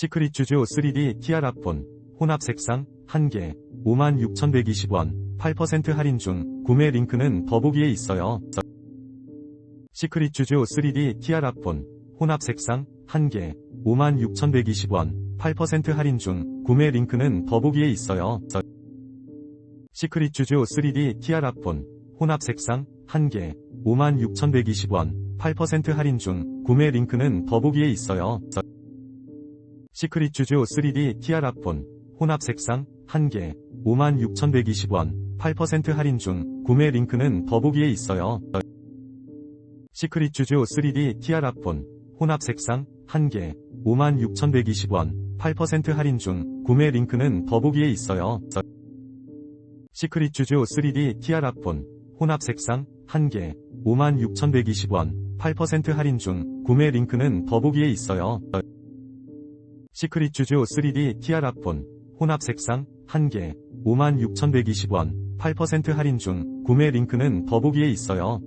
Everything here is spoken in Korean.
시크릿 주조 3D 티아라폰 혼합 색상 1개 56,120원 8% 할인 중 구매 링크는 더보기에 있어요. 시크릿 주조 3D 티아라폰 혼합 색상 1개 56,120원 8% 할인 중 구매 링크는 더보기에 있어요. 시크릿 주조 3D 티아라폰 혼합 색상 1개 56,120원 8% 할인 중 구매 링크는 더보기에 있어요. 시크릿 주조 3D 티아라폰 혼합 색상 1개 56,120원 8% 할인 중 구매 링크는 더보기에 있어요. 시크릿 주조 3D 티아라폰 혼합 색상 1개 56,120원 8% 할인 중 구매 링크는 더보기에 있어요. 시크릿 주조 3D 티아라폰 혼합 색상 1개 56,120원 8% 할인 중 구매 링크는 더보기에 있어요. 시크릿 주조 3D 티아라폰 혼합 색상 1개 56,120원 8% 할인 중 구매 링크는 더보기에 있어요.